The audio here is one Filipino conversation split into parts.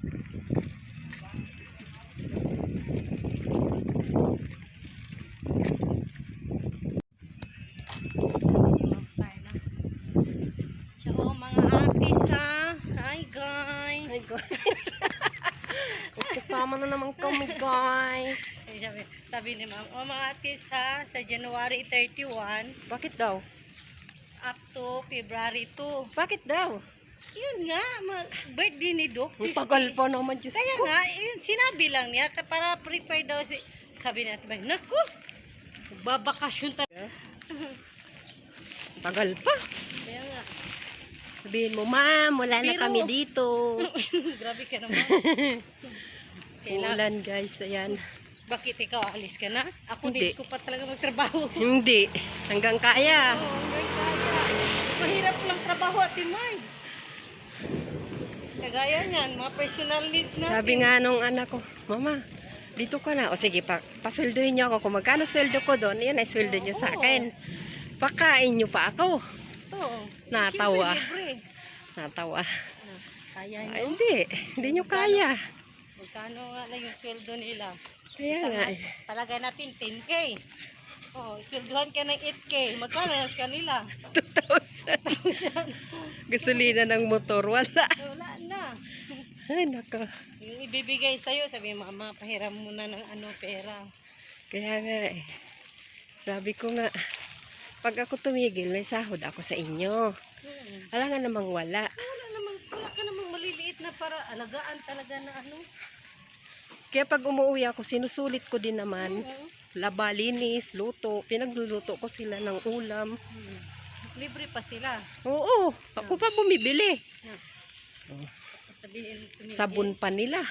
guys. Hi guys. Kasama na naman kami guys. Sabi, sabi ni ma'am, oh mga artist ha, sa January 31 Bakit daw? up to February 2. Bakit daw? Yun nga, birthday ni Doc. Ang tagal pa naman Diyos Kaya ko. nga, yun, sinabi lang niya, para prepare daw si, sabi natin ba, naku, babakasyon talaga. Tagal pa. Kaya nga, Sabihin mo, ma'am, wala na Pero- kami dito. grabe ka naman. Ulan guys, ayan. bakit ikaw alis ka na? Ako Hindi. need ko pa talaga magtrabaho. Hindi. Hanggang kaya. Oo, hanggang kaya. Mahirap lang trabaho at Marge. Kagaya niyan, mga personal needs natin. Sabi nga nung anak ko, Mama, dito ka na. O sige, pa, pasulduhin niyo ako. Kung magkano sweldo ko doon, yun ay sweldo niyo sa akin. Pakain niyo pa ako. Oo. Natawa. Siyempre, libre. Natawa. Ah, Kaya Ay, niyo. hindi. Hindi niyo kaya. Magkano nga lang yung sweldo nila? Kaya nga. Talaga natin 10K. Oh, sweldohan ka ng 8K. Magkano na sa kanila? 2,000. 1,000. Gasolina ng motor, wala. Wala na. Ay, nako. Yung ibibigay sa'yo, sabi mama, pahiram muna ng ano, pera. Kaya nga eh. Sabi ko nga, pag ako tumigil, may sahod ako sa inyo. Hmm. Wala nga namang wala. Wala namang, wala ka namang maliliit na para alagaan talaga na ano. Kaya pag umuwi ako, sinusulit ko din naman. Oo. Laba, linis, luto. Pinagluluto ko sila ng ulam. Hmm. Libre pa sila. Oo, ako pa bumibili. Tumigil. Sabon pa nila.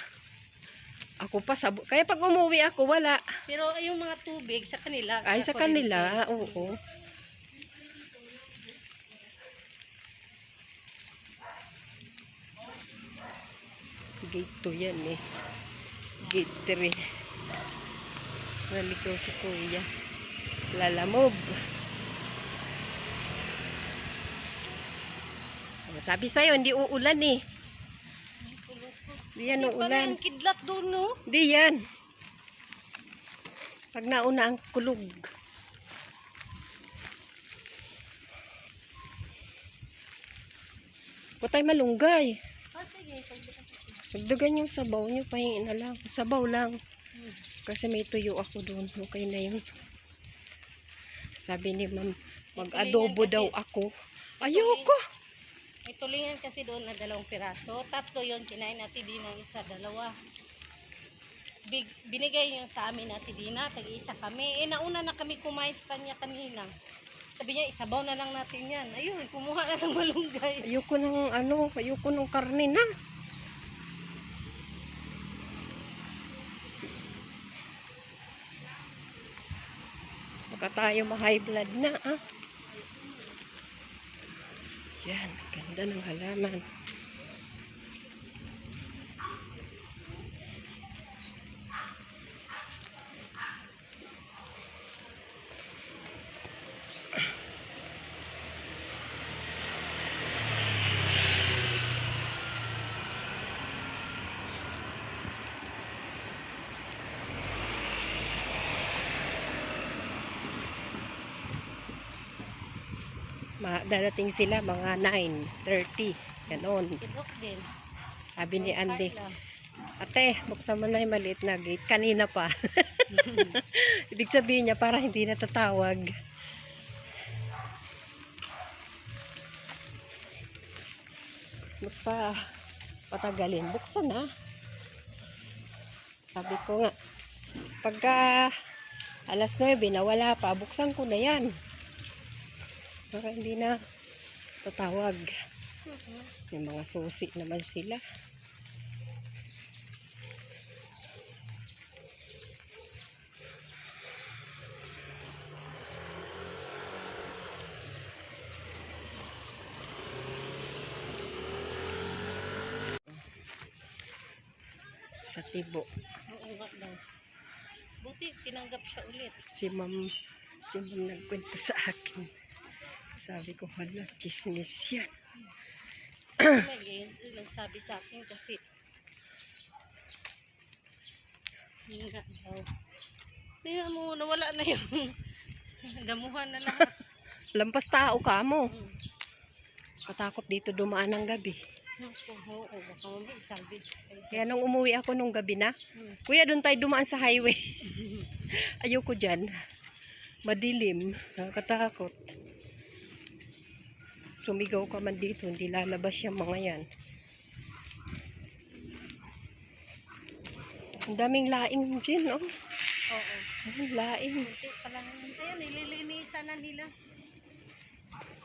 Ako pa sabon. Kaya pag umuwi ako, wala. Pero yung mga tubig sa kanila. Ay, sa kanila, kuryente. oo. Gate 2 yan eh. Gate 3. Naligaw si kuya. Lalamob. Sabi sa'yo, hindi uulan eh. Hindi yan Kasi uulan. yung kidlat doon, no? Hindi yan. Pag nauna ang kulog. Huwag tayo malunggay. Ah, sige. Dagdagan yung sabaw nyo, pahingin na lang. Sabaw lang. Kasi may tuyo ako doon. Okay na yun. Sabi ni ma'am, mag-adobo daw ako. Ayoko. May tulingan kasi doon na dalawang piraso. Tatlo yon kinain natin din ng isa, dalawa. Big, binigay yung sa amin natin din na, tag-isa kami. Eh, nauna na kami kumain sa kanya kanina. Sabi niya, isabaw na lang natin yan. Ayun, kumuha na ng malunggay. Ayoko ng ano, ayoko ng karne na. Baka tayo ma-high blood na, ah. Yan, ganda ng halaman. Ma dadating sila mga 9.30. Ganon. Sabi ni Andy. Ate, buksan mo na yung maliit na gate. Kanina pa. Ibig sabihin niya para hindi natatawag. Ba't pa patagalin? Buksan na. Sabi ko nga, pagka alas 9 na wala pa, buksan ko na yan. Para hindi na tatawag. Yung mga susi naman sila. sa tibo. Oo nga daw. Buti, tinanggap siya ulit. Si ma'am, si ma'am nagkwento sa akin. Sabi ko, hala, chismis yan. Yun, nagsabi sa akin kasi nga daw. Tingnan mo, nawala na yung damuhan na lahat. Lampas tao ka mo. Mm. Katakot dito dumaan ng gabi. Naku, oo, baka mamaya salvage. Kaya nung umuwi ako nung gabi na, Hmm. Kuya, doon tayo dumaan sa highway. Ayoko dyan. Madilim. Nakakatakot. Sumigaw ka man dito, hindi lalabas yung mga yan. Ang daming laing dyan, oh. Oo. Ang laing. Ayun, nililinisan na nila.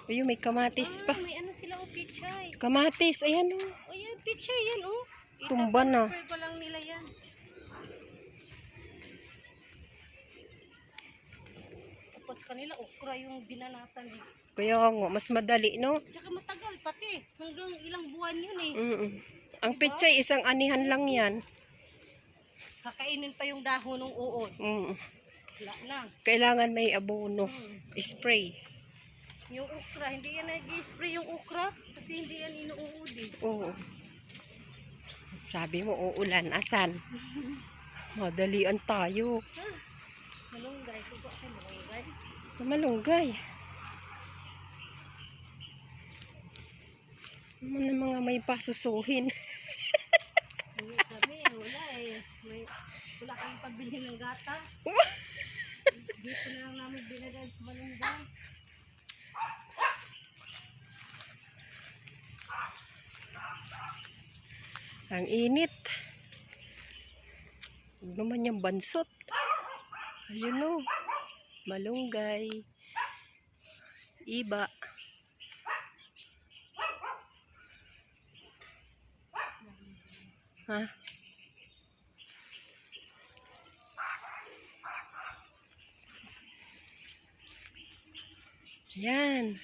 Ayun, may kamatis Ah, pa. may ano sila, oh, pichay. Kamatis, ayan, oh. O yan, pichay yan, oh. Tumba na. Itatransfer pa lang nila yan. Tapos kanila, okra yung binanatan dito. Kaya nga, mas madali, no? Tsaka matagal pati. Hanggang ilang buwan yun eh. Mm Ang pichay, isang anihan lang yan. Kakainin pa yung dahon ng uod. Mm. Wala na. Kailangan may abono. Hmm. Spray. Yung okra, hindi yan nag-spray yung okra. Kasi hindi yan inuud eh. Oo. Sabi mo, uulan. Asan? Madalian tayo. Ah, malunggay. Kuko ako malunggay. Malunggay. Ano na mga may pasusuhin. Kami, wala eh. May, wala kami pabili ng gata. Dito na lang namin binagay sa malunggay. Ang init. Huwag naman yung bansot. Ayun o. Malunggay. Iba. Ha? Yan.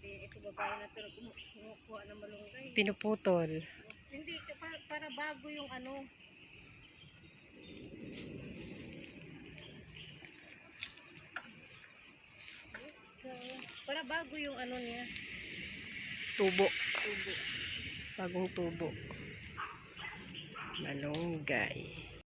Ito babae na pero kumu- kumukuha ng malunggay. Pinuputol. Hindi, para bago yung ano. Bago yung ano niya. Tubo. Tubo. Bagong tubo. Malunggay.